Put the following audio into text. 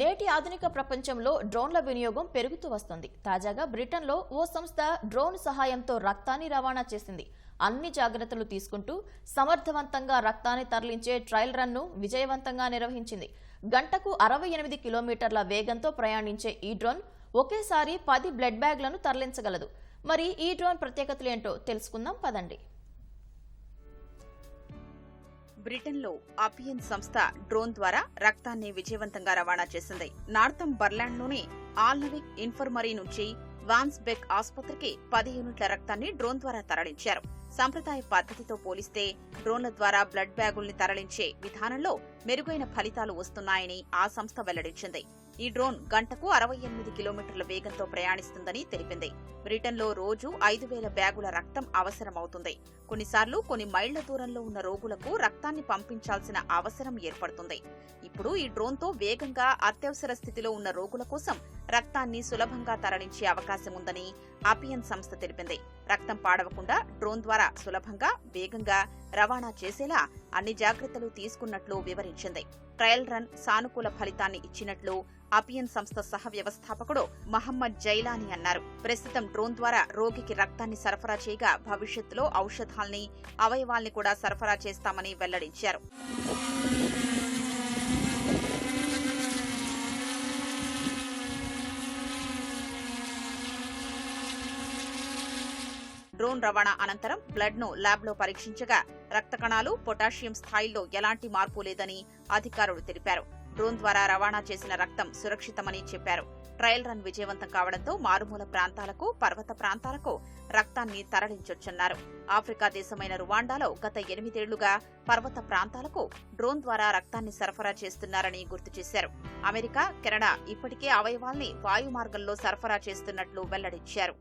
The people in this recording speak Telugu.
నేటి ఆధునిక ప్రపంచంలో డ్రోన్ల వినియోగం పెరుగుతూ వస్తుంది. తాజాగా బ్రిటన్లో ఓ సంస్థ డ్రోన్ సహాయంతో రక్తాన్ని రవాణా చేసింది. అన్ని జాగ్రత్తలు తీసుకుంటూ సమర్థవంతంగా రక్తాన్ని తరలించే ట్రయల్ రన్ను విజయవంతంగా నిర్వహించింది. గంటకు అరవై ఎనిమిది కిలోమీటర్ల వేగంతో ప్రయాణించే ఈ డ్రోన్ ఒకేసారి పది బ్లడ్ బ్యాగ్లను తరలించగలదు. మరి ఈ డ్రోన్ ప్రత్యేకతలు ఏంటో తెలుసుకుందాం. పదండి. బ్రిటన్లో అపియన్ సంస్థ డ్రోన్ ద్వారా రక్తాన్ని విజయవంతంగా రవాణా చేసింది. నార్థం బర్లాండ్లోని ఆల్నవిక్ ఇన్ఫర్మరీ నుంచి వాన్స్బెక్ ఆసుపత్రికి పది యూనిట్ల రక్తాన్ని డ్రోన్ ద్వారా తరలించారు. సంప్రదాయ పద్ధతితో పోలిస్తే డ్రోన్ల ద్వారా బ్లడ్ బ్యాగుల్ని తరలించే విధానంలో మెరుగైన ఫలితాలు వస్తున్నాయని ఆ సంస్థ వెల్లడించింది. ఈ డ్రోన్ గంటకు అరవై ఎనిమిది కిలోమీటర్ల వేగంతో ప్రయాణిస్తుందని తెలిపింది. బ్రిటన్లో రోజు ఐదు వేల బ్యాగుల రక్తం అవసరమవుతుంది. కొన్నిసార్లు కొన్ని మైళ్ళ దూరంలో ఉన్న రోగులకు రక్తాన్ని పంపించాల్సిన అవసరం ఏర్పడుతుంది. ఇప్పుడు ఈ డ్రోన్తో వేగంగా అత్యవసర స్థితిలో ఉన్న రోగుల కోసం రక్తాన్ని సులభంగా తరలించే అవకాశం ఉందని అపియన్ సంస్థ తెలిపింది. రక్తం పాడవకుండా డ్రోన్ ద్వారా సులభంగా వేగంగా రవాణా చేసేలా అన్ని జాగ్రత్తలు తీసుకున్నట్లు వివరించింది. ట్రయల్ రన్ సానుకూల ఫలితాన్ని ఇచ్చినట్లు అపియన్ సంస్థ సహ వ్యవస్థాపకుడు మహమ్మద్ జైలాని అన్నారు. ప్రస్తుతం డ్రోన్ ద్వారా రోగికి రక్తాన్ని సరఫరా చేయగా భవిష్యత్తులో ఔషధాల్ని అవయవాల్ని కూడా సరఫరా చేస్తామని వెల్లడించారు. డ్రోన్ రవాణా అనంతరం బ్లడ్ను ల్యాబ్లో పరీక్షించగా రక్త కణాలు పొటాషియం స్థాయిల్లో ఎలాంటి మార్పు లేదని అధికారులు తెలిపారు. డ్రోన్ ద్వారా రవాణా చేసిన రక్తం సురక్షితమని చెప్పారు. ట్రయల్ రన్ విజయవంతం కావడంతో మారుమూల ప్రాంతాలకు పర్వత ప్రాంతాలకు రక్తాన్ని తరలించొచ్చన్నారు. ఆఫ్రికా దేశమైన రువాండాలో గత ఎనిమిదేళ్ళుగా పర్వత ప్రాంతాలకు డ్రోన్ ద్వారా రక్తాన్ని సరఫరా చేస్తున్నారని గుర్తు చేశారు. అమెరికా కెనడా ఇప్పటికే అవయవాల్ని వాయు మార్గంలో సరఫరా చేస్తున్నట్లు వెల్లడించారు.